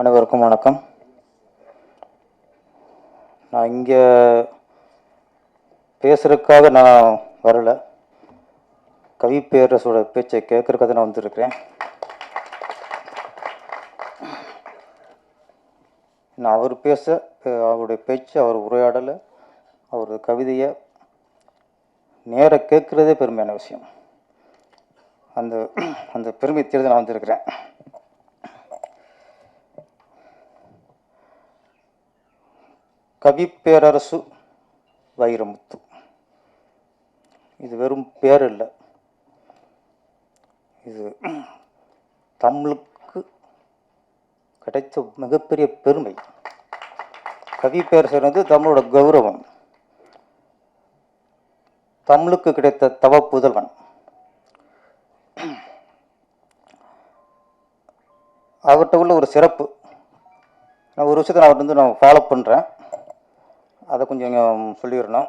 அனைவருக்கும் வணக்கம். நான் இங்கே பேசுகிறதுக்காக நான் வரல. கவி பேரரசோட பேச்சை கேட்குறக்காக நான் வந்துருக்கிறேன். நான் அவர் பேச அவருடைய பேச்சு அவர் உரையாடலை அவரது கவிதையை நேர கேட்குறதே பெருமையான விஷயம். அந்த அந்த பெருமை தேர்தல் நான் வந்திருக்கிறேன். கவிப்பேரரசு வைரமுத்து. இது வெறும் பேர் இல்லை இது தமிழுக்கு கிடைத்த மிகப்பெரிய பெருமை. கவி பேரரசர் வந்து தமிழோட கௌரவம். தமிழுக்கு கிடைத்த தவ புதல்வன். அவர்கிட்ட உள்ள ஒரு சிறப்பு. நான் ஒரு விஷயத்தை நான் அவர் வந்து நான் ஃபாலோ பண்ணுறேன் அதை கொஞ்சம் சொல்லிடணும்.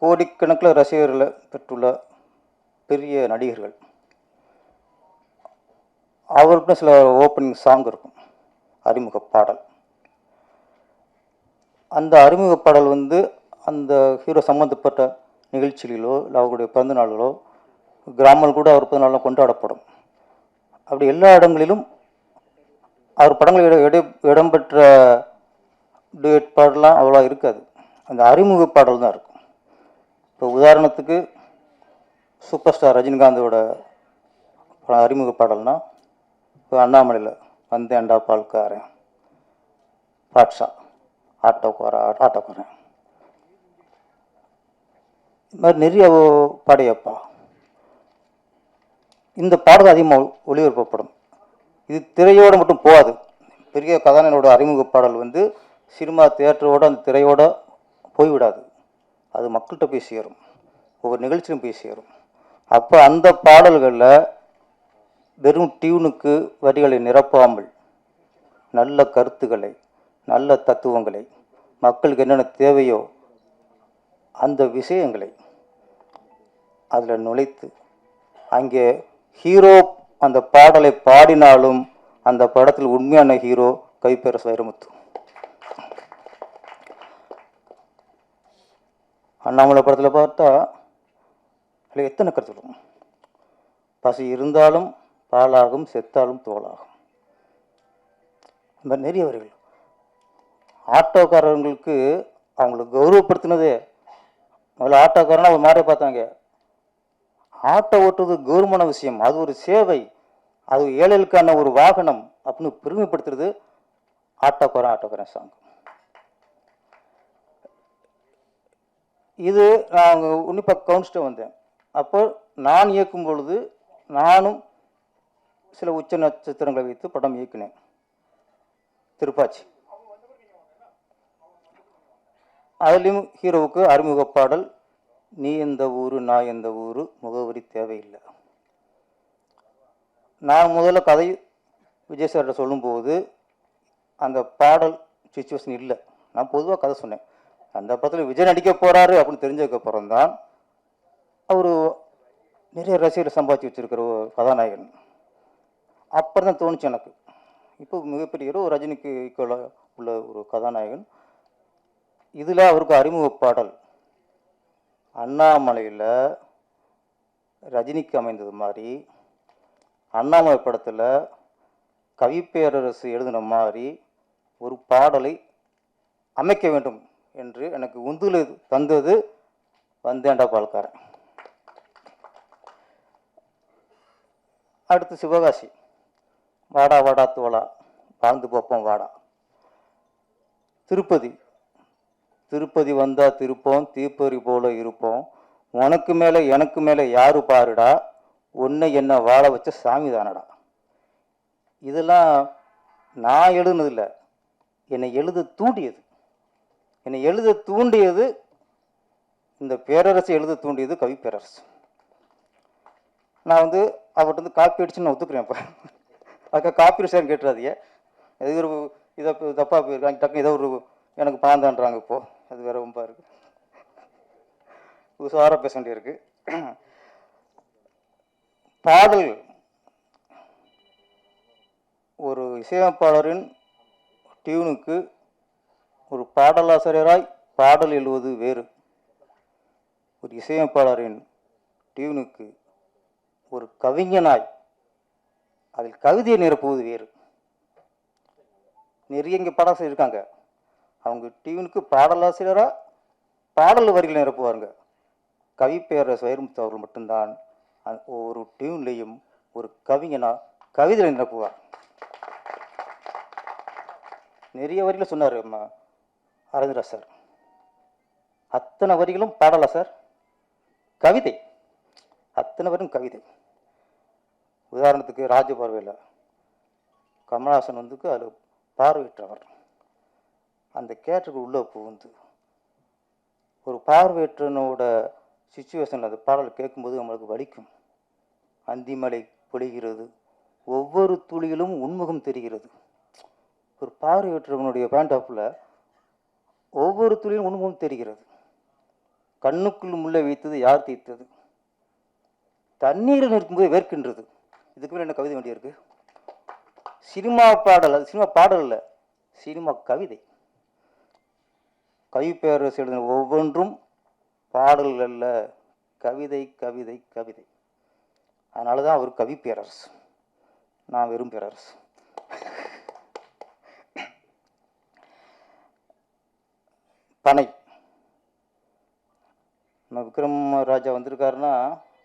கோடிக்கணக்கில் ரசிகர்களை பெற்றுள்ள பெரிய நடிகர்கள். அவருக்கும் சில ஓப்பனிங் சாங் இருக்கும். அறிமுக பாடல். அந்த அறிமுக பாடல் வந்து அந்த ஹீரோ சம்மந்தப்பட்ட நிகழ்ச்சிகளிலோ இல்லை அவருடைய பிறந்த நாளிலோ கிராமங்கள் கூட அவர் பிறந்த நாளில் கொண்டாடப்படும். அப்படி எல்லா இடங்களிலும் அவர் படங்கள் இட இடம்பெற்ற டுயட் பாடலாம் அவ்வளோ இருக்காது. அந்த அறிமுக பாடல் தான் இருக்கும். இப்போ உதாரணத்துக்கு சூப்பர் ஸ்டார் ரஜினிகாந்தோட அறிமுக பாடல்னா இப்போ அண்ணாமலையில் வந்தேன்டா பால்காரன் பாட்ஷா ஆட்டோக்கோரா ஆட்டோக்காரன். இது மாதிரி நிறைய பாடையப்பா. இந்த பாடல் அதிகமாக ஒளிபரப்பப்படும். இது திரையோடு மட்டும் போகாது. பெரிய கதாநாயகனோட அறிமுக பாடல் வந்து சினிமா தேட்டரோட அந்த திரையோட போய்விடாது. அது மக்கள்கிட்ட போய் சேரும். ஒவ்வொரு நிகழ்ச்சியிலும் போய் சேரும். அப்போ அந்த பாடல்களில் வெறும் டியூனுக்கு வரிகளை நிரப்பாமல் நல்ல கருத்துக்களை நல்ல தத்துவங்களை மக்களுக்கு என்னென்ன தேவையோ அந்த விஷயங்களை அதில் நுழைத்து அங்கே ஹீரோ அந்த பாடலை பாடினாலும் அந்த படத்தில் உண்மையான ஹீரோ கைப்பேரசு வைரமுத்து. அண்ணாமலை படத்தில் பார்த்தா அதில் எத்தனை கருத்து இருக்கும் பசி இருந்தாலும் பாலாகும் செத்தாலும் தோலாகும். இந்த மாதிரி நிறைய வரிகள். ஆட்டோக்காரங்களுக்கு அவங்களை கௌரவப்படுத்தினதே முதல்ல ஆட்டோக்காரனா ஒரு மாதிரி பார்த்தாங்க. ஆட்டோ ஓட்டுறது கௌரவமான விஷயம் அது ஒரு சேவை அது ஏழைகளுக்கான ஒரு வாகனம் அப்படின்னு பெருமைப்படுத்துறது ஆட்டோக்காரன் ஆட்டோக்காரன் சாங் இது நான் உன்னிப்பாக கவனிச்சுட்டு வந்தேன். அப்போ நான் இயக்கும் பொழுது நானும் சில உச்ச நட்சத்திரங்களை வைத்து படம் இயக்கினேன். திருப்பாச்சி. அதுலேயும் ஹீரோவுக்கு அறிமுக பாடல் நீ எந்த ஊர் நான் எந்த ஊர் முகவரி தேவையில்லை. நான் முதல்ல கதை விஜய் சார்கிட்ட சொல்லும்போது அந்த பாடல் சுச்சுவேஷன் இல்லை. நான் பொதுவாக கதை சொன்னேன். அந்த படத்தில் விஜய் நடிக்க போகிறாரு அப்படின்னு தெரிஞ்சதுக்கப்புறம் தான் அவர் நிறைய ரசிகர் சம்பாதிச்சு வச்சுருக்கிற ஒரு கதாநாயகன். அப்புறம் தான் தோணுச்சு எனக்கு. இப்போ மிகப்பெரிய ஒரு ரஜினிக்கு ஈக்குவலாக உள்ள ஒரு கதாநாயகன். இதில் அவருக்கு அறிமுக பாடல் அண்ணாமலையில் ரஜினிக்கு அமைந்தது மாதிரி அண்ணாமலை படத்தில் கவிப்பேரரசு எழுதின மாதிரி ஒரு பாடலை அமைக்க வேண்டும். என்று எனக்கு உந்துல தந்தது வந்தேண்டா பால்காரன். அடுத்து சிவகாசி. வாடா வாடா தோழா. வாழ்ந்து பார்ப்போம் வாடா. திருப்பதி. திருப்பதி வந்தால் திருப்போம் தீப்பறி போல இருப்போம். உனக்கு மேலே எனக்கு மேலே யாரு பாருடா? உன்னை என்ன வாழ வச்ச சாமி தானடா இதெல்லாம் நான் எழுதுனதில்லை. என்னை எழுத தூண்டியது. என்னை எழுத தூண்டியது இந்த பேரரசு எழுத தூண்டியது கவி பேரரசு. நான் வந்து அவர்கிட்ட வந்து காப்பி அடிச்சுன்னு நான் ஒத்துக்கிறேன் இப்போ. அதுக்காக காப்பி சார் கேட்டுறாதீங்க? எது ஒரு இதை தப்பாக போயிருக்காங்க டக்குனு ஏதோ ஒரு எனக்கு பாந்தான்றாங்க இப்போது அது வேற ரொம்ப இருக்கு. உசாராக பேச வேண்டியிருக்கு. பாடல். ஒரு இசையமைப்பாளரின் டியூனுக்கு ஒரு பாடலாசிரியராய் பாடல் எழுவது வேறு. ஒரு இசையமைப்பாளரின் டியூனுக்கு ஒரு கவிஞனாய் அதில் கவிதையை நிரப்புவது வேறு. நிறைய இங்கே பாடாசிரியர் இருக்காங்க அவங்க டியூனுக்கு பாடலாசிரியராக பாடல் வரிகளை நிரப்புவாங்க கவி பேர சுயர்முத்து அவர்கள் மட்டும்தான் ஒரு டியூன்லேயும் ஒரு கவிஞனா கவிதை நிரப்புவார். நிறைய வரியில் சொன்னார் அறிஞரா சார்? அத்தனை வரிகளும் பாடலா சார்? கவிதை. அத்தனை வரும் கவிதை. உதாரணத்துக்கு ராஜபார்வையில் கமலஹாசன் வந்துக்கு அதில் பார்வையற்றவர். அந்த கேரக்டருக்கு உள்ளே புகுந்து ஒரு பார்வையற்றனோட சுச்சுவேஷனில் அந்த பாடல் கேட்கும்போது நம்மளுக்கு வலிக்கும். அந்திமலை பொழிகிறது. ஒவ்வொரு துளியிலும் உண்முகம் தெரிகிறது. ஒரு பார்வையற்றவனுடைய பேண்டாப்பில் ஒவ்வொரு துளியும் உண்முகம் தெரிகிறது. கண்ணுக்குள் முள்ளை வைத்தது யார் தீர்த்தது? தண்ணீரில் நிற்கும்போது வேர்க்கின்றது. இதுக்கு மேலே என்ன கவிதை வேண்டியிருக்கு சினிமா பாடல் அது சினிமா பாடல் இல்லை சினிமா கவிதை. கவி பேரரசு எழுதின ஒவ்வொன்றும் பாடல் அல்ல. கவிதை கவிதை கவிதை. அதனால தான் அவர் கவி பேரரசு. நான் வெறும் பேரரசு. பனை நம்ம விக்ரம் ராஜா வந்திருக்காருன்னா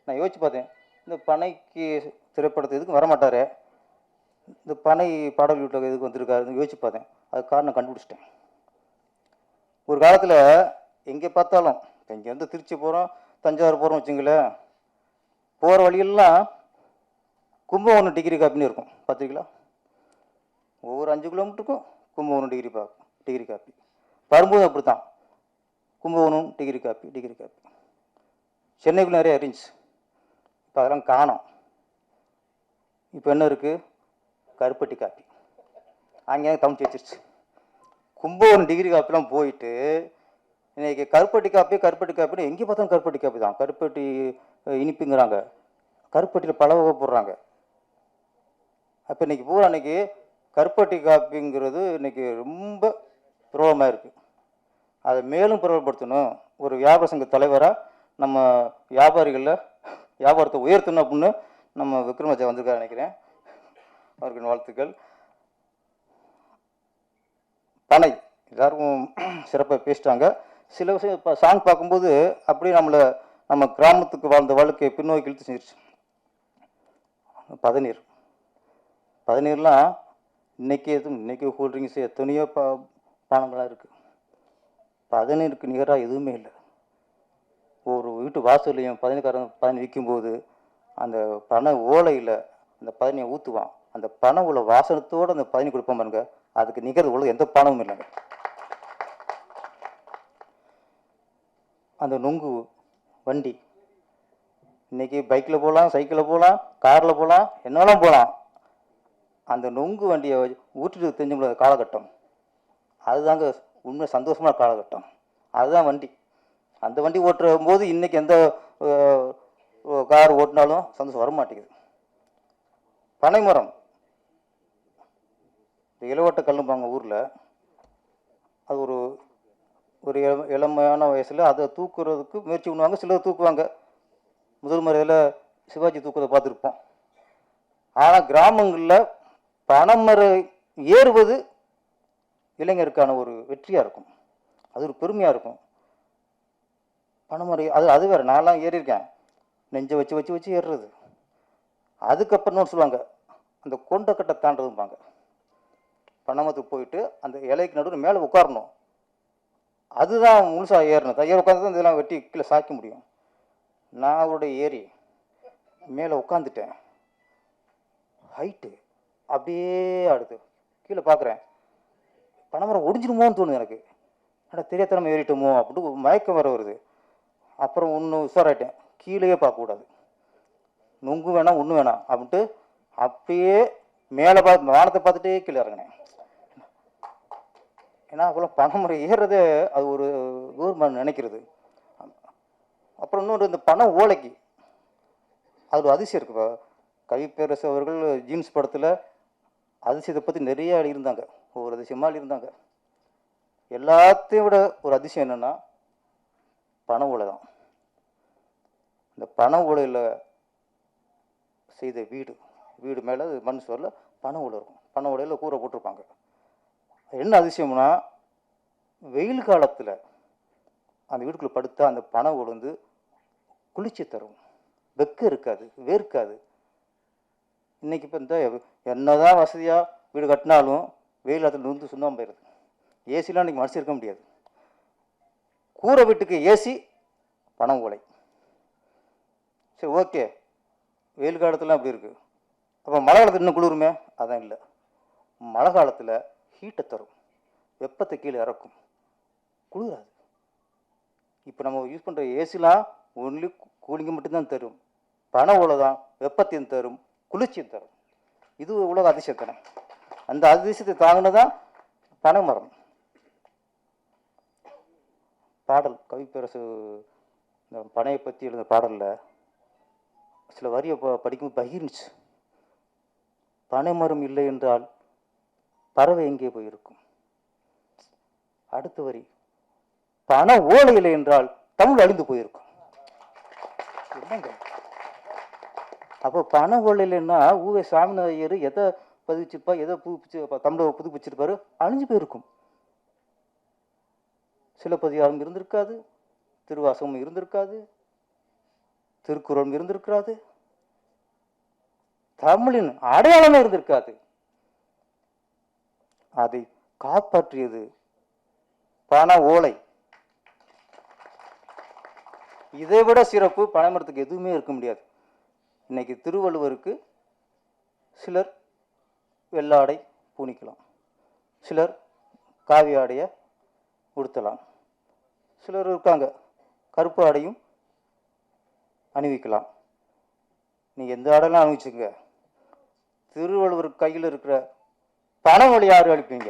நான் யோசிச்சு பார்த்தேன் இந்த பனைக்கு திரைப்படத்தை எதுக்கும் வரமாட்டார்? இந்த பனை பாடல் வீட்டில் எதுக்கு வந்திருக்காருன்னு யோசிச்சு பார்த்தேன். அது காரணம் கண்டுபிடிச்சிட்டேன். ஒரு காலத்தில் எங்கே பார்த்தாலும் இங்கேருந்து திருச்சி போகிறோம் தஞ்சாவூர் போகிறோம் வச்சுங்களேன் போகிற வழியெல்லாம் கும்பகோணம் டிகிரி காப்பின்னு இருக்கும். பார்த்துருக்கீங்களா ஒவ்வொரு அஞ்சு கிலோமீட்டருக்கும் கும்பகோணம் டிகிரி பா டிகிரி காப்பி வரும்போது அப்படி தான் Kumbakonam degree coffee degree coffee சென்னைக்குள்ள நிறைய இருந்துச்சு. இப்போ அதெல்லாம் காணோம். இப்போ என்ன இருக்குது கருப்பட்டி காப்பி அங்கே தமிழ் வச்சிருச்சு. கும்பகோணம் டிகிரி காப்பிலாம் போயிட்டு இன்னைக்கு கருப்பட்டி காப்பி கருப்பட்டி காப்பின்னு எங்கே பார்த்தாலும் கருப்பட்டி காப்பி தான். கருப்பட்டி இனிப்புங்கிறாங்க. கருப்பட்டியில் பல வகை போடுறாங்க. அப்போ இன்னைக்கு பூரா அன்றைக்கி கருப்பட்டி காப்பிங்கிறது இன்னைக்கு ரொம்ப பிரபலமாக இருக்குது அதை மேலும் பிரபலப்படுத்தணும். ஒரு வியாபார சங்க தலைவராக நம்ம வியாபாரிகளில் வியாபாரத்தை உயர்த்தணும் அப்படின்னு நம்ம விக்ரமஜா வந்திருக்காரு நினைக்கிறேன். அவருக்கு வாழ்த்துக்கள். பனை. எல்லாருக்கும் சிறப்பாக பேசிட்டாங்க. சில விஷயம் இப்போ சாங் பார்க்கும்போது அப்படியே நம்மளை நம்ம கிராமத்துக்கு வாழ்ந்த வாழ்க்கையை பின்னோக்கி இழுத்து செஞ்சிருச்சு. பதநீர். பதநீர்லாம் இன்றைக்கி எதுவும் இன்றைக்கி கூல்ட்ரிங்க்ஸ் எத்தனையோ பா பானங்களாக இருக்குது பதநீருக்கு நிகராக எதுவுமே இல்லை. ஒரு வீட்டு வாசல்லையும் பதினக்காரங்க பதினி விற்கும்போது அந்த பனை ஓலையில் அந்த பதினியை ஊற்றுவான் அந்த பனை உள்ள வாசனத்தோடு அந்த பதினி கொடுப்போம் பாருங்க. அதுக்கு நிகர் உள்ள எந்த பணமும் இல்லைங்க அந்த நொங்கு வண்டி. இன்றைக்கி பைக்கில் போகலாம் சைக்கிளில் போகலாம் காரில் போகலாம் என்னெல்லாம் போகலாம். அந்த நொங்கு வண்டியை ஊற்றிட்டு தெரிஞ்ச முடியாத காலகட்டம். அதுதாங்க உண்மை சந்தோஷமான காலகட்டம். அதுதான் வண்டி. அந்த வண்டி ஓட்டுற போது இன்றைக்கி எந்த கார் ஓட்டினாலும் சந்தோஷம் வர மாட்டேங்குது பனைமரம். இந்த இளவட்ட கல்லும்பாங்க ஊரில் அது ஒரு ஒரு இளமையான வயசில் அதை தூக்குறதுக்கு முயற்சி பண்ணுவாங்க சிலர் தூக்குவாங்க. முதல் முறையில் சிவாஜி தூக்குறதை பார்த்துருப்போம். ஆனால் கிராமங்களில் பனைமரம் ஏறுவது இளைஞருக்கான ஒரு வெற்றியாக இருக்கும். அது ஒரு பெருமையாக இருக்கும். பணமுறை அது அது வேறு நான்லாம் ஏறியிருக்கேன். நெஞ்சை வச்சு வச்சு வச்சு ஏறுறது. அதுக்கப்புறம் சொல்லுவாங்க. அந்த கொண்டக்கட்டை தாண்டதும்பாங்க. பணமத்துக்கு போயிட்டு அந்த இலைக்கு நடுவில் மேலே உட்காரணும். அதுதான் முழுசாக ஏறணும் தையல் உட்காந்து தான் இதெல்லாம் வெட்டி கீழே சாய்க்க முடியும். நான் அவருடைய ஏறி மேலே உட்காந்துட்டேன் ஹைட்டு அப்படியே அடுது கீழே பார்க்குறேன். பனைமரம் ஒடிஞ்சிடுமோன்னு தோணுது எனக்கு. ஆனால் தெரியாதனமா ஏறிட்டோமோ அப்படின்னு மயக்கம் வர வருது. அப்புறம் ஒன்று உஷாராயிட்டேன். கீழேயே பார்க்கக்கூடாது. நொங்கு வேணாம் ஒன்று வேணாம் அப்படின்ட்டு அப்பயே மேலே பார்த்து வானத்தை பார்த்துட்டே கீழே இறங்கினேன். ஏன்னா அவ்வளோ பனைமரம் ஏறுறதே அது ஒரு கவர்மெண்ட் நினைக்கிறது. அப்புறம் இன்னொரு இந்த பனை ஓலைக்கு. அது ஒரு அதிசயம் இருக்கு. கவிப்பேரசு அவர்கள் ஜீன்ஸ் படத்தில் அதிசயத்தை பற்றி நிறைய இருந்தாங்க ஒவ்வொரு அதிசயமாக இருந்தாங்க எல்லாத்தையும் விட ஒரு அதிசயம் என்னென்னா பண ஓலை தான். இந்த பண ஓலையில் செய்த வீடு வீடு மேலே மண் சுவரில் பண ஓலை இருக்கும். பண ஓலையில் கூரை போட்டிருப்பாங்க. என்ன அதிசயம்னா வெயில் காலத்தில் அந்த வீட்டுக்குள்ளே படுத்தா அந்த பண ஓலை குளிச்சு குளிர்ச்சி தரும். வெக்க இருக்காது வேர்க்காது. இன்றைக்கி இப்போ இந்த என்னதான் வசதியாக வீடு கட்டினாலும் வெயில் காலத்தில் நுந்து சுண்ணாம்பு போயிடுது. ஏசிலாம் இன்றைக்கி மனசு இருக்க முடியாது. கூரை வீட்டுக்கு ஏசி பணம் ஓலை. சரி ஓகே. வெயில் காலத்துலாம் அப்படி இருக்குது அப்போ மழை காலத்தில் இன்னும் குளிருமே? அதான் இல்லை. மழை காலத்தில் ஹீட்டை தரும். வெப்பத்தை கீழே இறக்கும். குளிராது. இப்போ நம்ம யூஸ் பண்ணுற ஏசிலாம் ஒன்லி கூலிங்கை மட்டும்தான் தரும். பண ஓலை தான் வெப்பத்தையும் தரும் குளிர்ச்சியும் தரும். இது உலக அதிசயத்தனம். அந்த அதிசயத்தை தாங்கினதான் பனைமரம். பாடல் கவிப்பேரசு இந்த பனையை பற்றி எழுந்த பாடலில் சில வரியை ப படிக்கும்போது பகிர்ந்துச்சு. பனைமரம் இல்லை என்றால் பறவை எங்கே போயிருக்கும்? அடுத்த வரி பண ஓலை இல்லை என்றால் தமிழ் அழிந்து போயிருக்கும். என்னங்க? அப்போ பண ஓலை இல்லைன்னா ஊவே சாமிநாத ஐயர் எதை பதிவிச்சிருப்பா ஏதோ புதுப்பிச்சு தமிழை புதுப்பிச்சிருப்பாரு அழிஞ்சு போயிருக்கும். சிலப்பதிகாரம் இருந்திருக்காது திருவாசகம் இருந்திருக்காது திருக்குறளும் இருந்திருக்காது தமிழின் அடையாளமே இருந்திருக்காது. அதை காப்பாற்றியது பண ஓலை. இதை விட சிறப்பு பனைமரத்துக்கு எதுவுமே இருக்க முடியாது. இன்னைக்கு திருவள்ளுவருக்கு சிலர் வெள்ளாடை பூணிக்கலாம் சிலர் காவி ஆடையை உடுத்தலாம். சிலர் இருக்காங்க கருப்பு ஆடையும் அணிவிக்கலாம். நீங்கள் எந்த ஆடையெல்லாம் அணிவிச்சுங்க திருவள்ளுவர் கையில் இருக்கிற பணமொழி யார் அளிப்பீங்க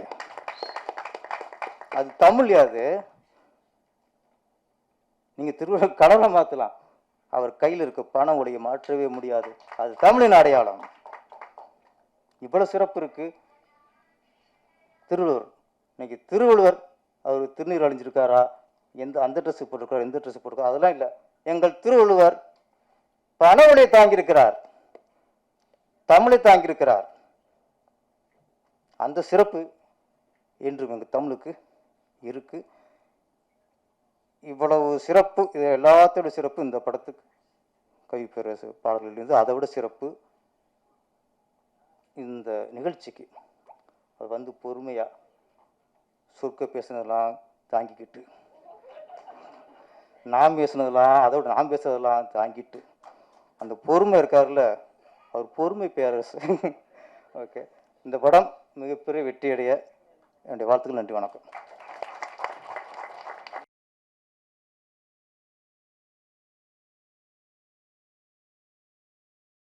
அது தமிழ் யாது நீங்கள் திருவள்ளுவர் கடலை மாற்றலாம் அவர் கையில் இருக்க பணம் ஒளியை மாற்றவே முடியாது. அது தமிழின் அடையாளம். இவ்வளவு சிறப்பு இருக்கு. திருவள்ளுவர். இன்னைக்கு திருவள்ளுவர் அவர் திருநீர் அழிஞ்சிருக்காரா எந்த அந்த ட்ரெஸ் போட்டிருக்காரு? எந்த ட்ரெஸ் போட்டிருக்காரு அதெல்லாம் இல்லை. எங்கள் திருவள்ளுவர் பண தாங்கியிருக்கிறார். தமிழை தாங்கியிருக்கிறார். அந்த சிறப்பு என்று எங்கள் தமிழுக்கு இருக்குது இவ்வளவு சிறப்பு இது எல்லாத்தோட சிறப்பு இந்த படத்துக்கு. கவிப்பேரசு பாடல்கள் இருந்து அதை விட சிறப்பு. இந்த நிகழ்ச்சிக்கு அது வந்து பொறுமையாக சொற்க பேசுனதெல்லாம் தாங்கிக்கிட்டு நான் பேசுனதெல்லாம் அதோட நான் பேசுனதெல்லாம் தாங்கிட்டு அந்த பொறுமை இருக்கார்ல அவர் பொறுமை பேரரசு. ஓகே இந்த படம் மிகப்பெரிய வெற்றியடைய என்னுடைய வாழ்த்துக்கள் நன்றி வணக்கம்.